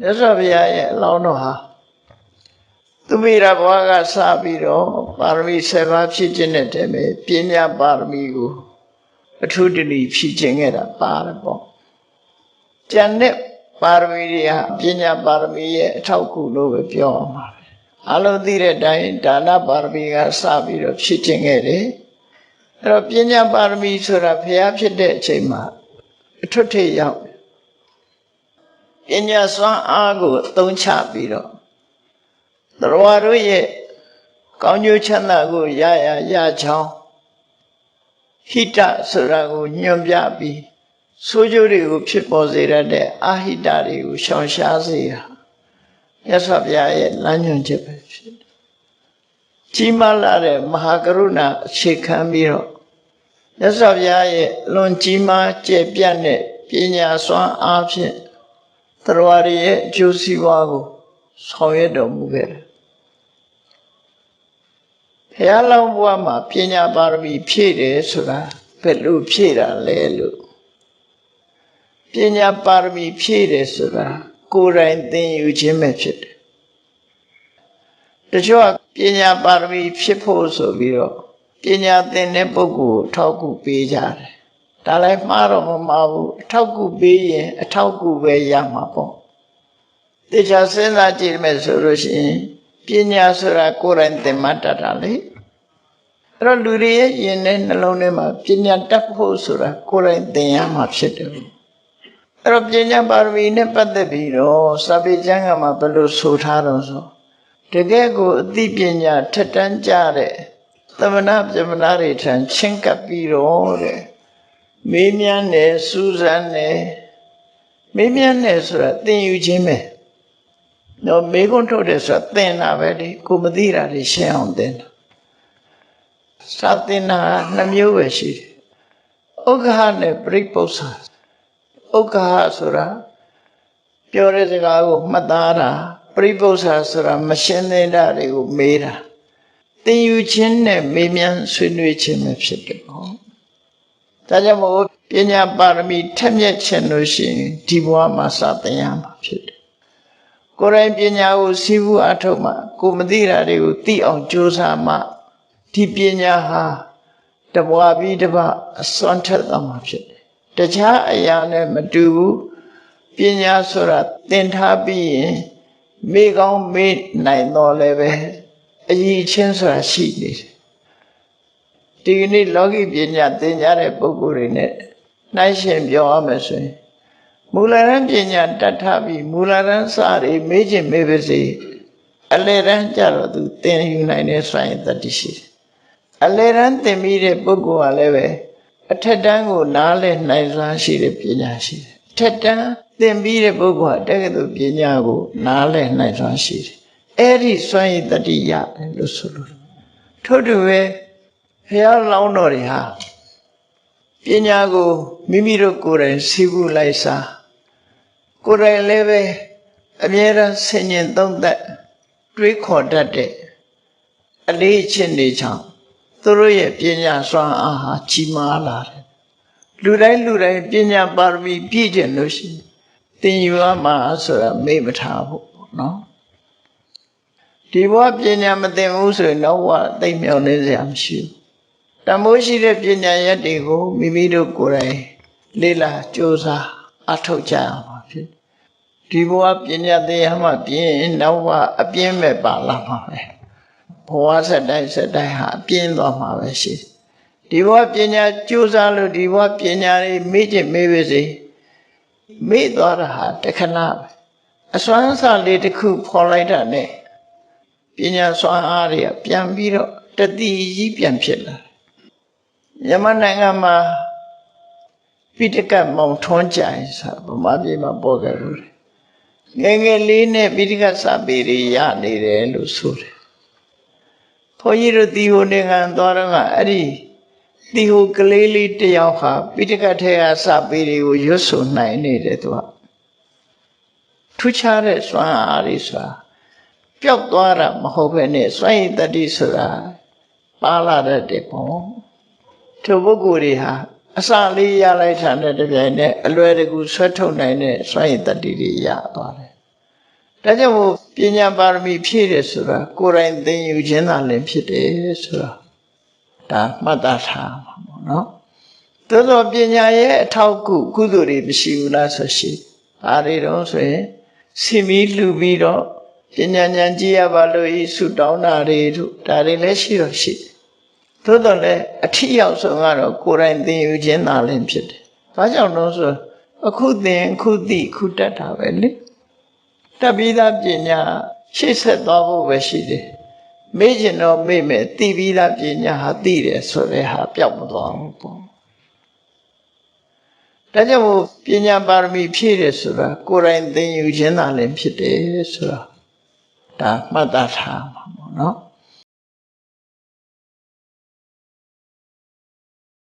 မြတ်စွာဘုရားရဲ့အလောင်းတော်ဟာသူမိရဘဝကစပြီးတော့ပါရမီ7ပါးဖြည့်ခြင်းတဲ့တည်းပဲပညာပါရမီကိုအထူးတနည်းဖြည့်ခြင်းခဲ့တာပါတယ်ပေါ့ကျန်တဲ့ပါရမီတွေဟာပညာပါရမီရဲ့အထောက်အကူလို့ပဲပြောအောင်ပါပဲအလုံးသိတဲ့အတိုင်းဒါနပါရမီကစပြီးတော့ဖြည့်ခြင်းခဲ့တယ်အဲ့တော့ပညာပါရမီဆိုတာဘုရားဖြစ်တဲ့အချိန်မှာအထွတ်ထိပ်ရောက်တယ် ပညာစွမ်းအားကိုအသုံးချပြီးတော့သရဝါတို့ရဲ့ကောင်းကျိုးချမ်းသာကိုရရရချောင်းဟိတဆိုတာကိုညွှန်ပြပြီးဆိုးကျိုးတွေကိုဖြစ်ပေါ်စေရတဲ့အာဟိတတွေကိုရှောင်ရှားစေရမြတ်စွာဘုရားရဲ့လမ်းညွှန်ချက်ပဲဖြစ်တယ်။ကြီးမားလာတဲ့မဟာကရုဏာအခြေခံပြီးတော့မြတ်စွာဘုရားရဲ့လွန်ကြီးမားကျယ်ပြန့်တဲ့ပညာစွမ်းအားဖြင့် သရဝရရဲ့အကျိုးစီးပွားကိုဆောင်ရွက်တော်မူခဲ့တယ်။ဘုရားလောင်းဘုရားမှာပညာပါရမီဖြည့်တယ်ဆိုတာဘယ်လိုဖြည့်တာလဲလို့ပညာပါရမီဖြည့်တယ်ဆိုတာကိုယ်တိုင်သင်ယူခြင်းပဲဖြစ်တယ်။တချို့ကပညာပါရမီဖြစ်ဖို့ဆိုပြီးတော့ပညာသင်တဲ့ပုဂ္ဂိုလ်ကိုထောက်ကူပေးကြတယ်။ ဒါလည်းမှားတော့မမှားဘူးအထောက်ကူပေးရင်အထောက်ကူပဲရမှာပေါ့။တေချာစဉ်းစားကြည့်မယ်ဆိုလို့ရှိရင်ပညာဆိုတာကိုယ်တိုင်သင်မှတ်တတ်တာလေ။အဲ့တော့လူတွေရဲ့ယင်တဲ့နှလုံးထဲမှာပညာတတ်ဖို့ဆိုတာကိုယ်တိုင်သင်ရမှာဖြစ်တယ်။အဲ့တော့ပညာပါရမီနဲ့ပတ်သက်ပြီးတော့စာပေကျမ်းကမှာဘယ်လိုဆိုထားတော့ဆိုတကယ်ကိုအသိပညာထက်တန်းကြတဲ့သမဏပြမနာတွေထံချင်းကပ်ပြီးတော့တဲ့ မေးမြန်းတယ်စူးစမ်းတယ်မေးမြန်းတယ်ဆိုတာသင်ယူခြင်းပဲတော့မေးခွန်းထုတ်တယ်ဆိုတာသင်တာပဲလေကိုမသိတာတွေရှင်းအောင်သင်တာစာသင်တာနှမျိုးပဲရှိတယ်ဥက္ခဟနဲ့ပြိပု္ပ္ပာဥက္ခဟဆိုတာပြောတဲ့စကားကိုမှတ်သားတာပြိပု္ပ္ပာဆိုတာမရှင်းသေးတာတွေကိုမေးတာသင်ယူခြင်းနဲ့မေးမြန်းဆွေးနွေးခြင်းပဲဖြစ်တယ်ပေါ့ ဒါကြောင့်မို့ပညာပါရမီထက်မြက်ခြင်းလို့ရှိရင်ဒီဘဝမှာစသင်ရမှာဖြစ်တယ်ကိုယ်တိုင်ပညာကိုစီးပူးအထောက်မှကိုမသိတာတွေကိုသိအောင်ကြိုးစားမှဒီပညာဟာတဘွားပြီးတပတ်အစွမ်းထက်သွားမှာဖြစ်တယ်တခြားအရာနဲ့မတူဘူးပညာဆိုတာသင်ထားပြီးရင်မေကောင်းမေးနိုင်တော့လည်းပဲအကြီးချင်းဆိုတာရှိနေတယ် ဒီကနေ့လောကီပညာသင်ကြားတဲ့ပုဂ္ဂိုလ်တွေနဲ့နှိုင်းရှင်ပြောရမယ်ဆိုရင်မူလရန်ပညာတတ်ထပြီးမူလရန်စတွေမေးခြင်းမေးပါစေအလေရန်ကြတော့သူသင်ယူနိုင်တဲ့ဆိုရင်တတိရှိတယ်အလေရန်သင်ပြီးတဲ့ပုဂ္ဂိုလ်ကလည်းပဲအထက်တန်းကိုနားလည်နိုင်စွမ်းရှိတဲ့ပညာရှိတယ်အထက်တန်းသင်ပြီးတဲ့ပုဂ္ဂိုလ်ကတက္ကသိုလ်ပညာကိုနားလည်နိုင်စွမ်းရှိတယ်အဲ့ဒီစွမ်းရည်တတိရတယ်လို့ဆိုလို့ထို့တူပဲ ဘုရားလောင်းတော်တွေဟာပညာကိုမိမိတို့ကိုယ်တိုင်စီးပူးလိုက်စားကိုယ်တိုင်လည်းပဲအမြဲတမ်းဆင်ញင်သုံးသက်တွေးခေါ်တတ်တဲ့အလေးအချင်းတွေကြောင့်သူတို့ရဲ့ပညာစွမ်းအားဟာကြီးမားလာတယ်လူတိုင်းလူတိုင်းပညာပါရမီပြည့်ကျင်လို့ရှိရင်သင်ယူရမှာဆိုတာမေ့မထားဘူးနော်ဒီဘဝပညာမသင်ဘူးဆိုရင်တော့ဘဝသိမ့်မြောင်နေစရာမရှိဘူး တမိုးရှိတဲ့ပညာရက်တွေကိုမိမိတို့ကိုယ်တိုင်လေ့လာကြိုးစားအထောက်ကြရမှာဖြစ်ဒီဘဝပညာသင်ရမှပြင်းနောက်ဘဝအပြင်းမဲ့ပါလာမှာပဲဘဝဆက်တိုင်းဆက်တိုင်းဟာအပြင်းသွားမှာပဲရှိဒီဘဝပညာကြိုးစားလို့ဒီဘဝပညာတွေမေ့ချင်မေ့ပါစေမေ့သွားတာဟာတခဏပဲအစွမ်းစားလေးတစ်ခုဖော်လိုက်တာနဲ့ပညာစွမ်းအားတွေကပြန်ပြီးတော့တတိကြီးပြန်ဖြစ်လာတယ် မြန်မာနိုင်ငံမှာပိဋကတ်မောင်ထွန်းကြိုင်ဆိုဗမာပြည်မှာပေါ်ခဲ့လို့ငယ်ငယ်လေးနဲ့ပိဋကတ်စာပေတွေရနေတယ်လို့ဆိုတယ်ဘုန်းကြီးတို့တီဟိုနေငံသွားတော့ကအဲ့ဒီတီဟိုကလေးလေးတယောက်ဟာပိဋကတ်ထဲကစာပေတွေကိုရွတ်ဆိုနိုင်နေတယ်သူကထူးခြားတဲ့စွမ်းအားတွေဆိုတာပျောက်သွားတာမဟုတ်ပဲနဲ့စွန့်ရည်တတိဆိုတာပါလာတတ်တယ်ပေါ့ ထိုပုဂ္ဂိုလ်တွေဟာအစာလေးရလိုက်တာနဲ့တပြိုင်နက်အလွယ်တကူဆွဲထုတ်နိုင်တဲ့စွန့်ရည်တတိတွေရသွားတယ်ဒါကြောင့်မို့ပညာပါရမီဖြည့်တယ်ဆိုတာကိုယ်တိုင်သင်ယူခြင်းသာလင်ဖြစ်တယ်ဆိုတာဒါမှတ်သားထားမှာပေါ့နော်သို့သောပညာရဲ့အထောက်အကူကုသိုလ်တွေမရှိဘူးလားဆိုရှိဘာတွေတော့ဆိုရင်စင်မီလှူပြီးတော့ပညာဉာဏ်ကြည့်ရပါလို့ဤဆုတောင်းတာတွေတို့ဒါတွေလည်းရှိတော့ရှိတယ် သို့တော်လည်းအထီးရောက်ဆုံးကတော့ကိုယ်တိုင်သင်ယူခြင်းသာလင်ဖြစ်တယ်ဘာကြောင့်လို့ဆိုအခုသင်အခုသိအခုတတ်တာပဲလေတပိသားပညာရှေ့ဆက်သွားဖို့ပဲရှိတယ်။မေ့ကျင်တော့မေ့မယ်သိပြီးသားပညာဟာသိတယ်ဆိုတဲ့ဟာပျောက်မသွားဘူးပေါ့။ဒါကြောင့်မို့ပညာပါရမီဖြည့်တယ်ဆိုတာကိုယ်တိုင်သင်ယူခြင်းသာလည်းဖြစ်တယ်ဆိုတာဒါမှတ်သားထားမှာပေါ့နော်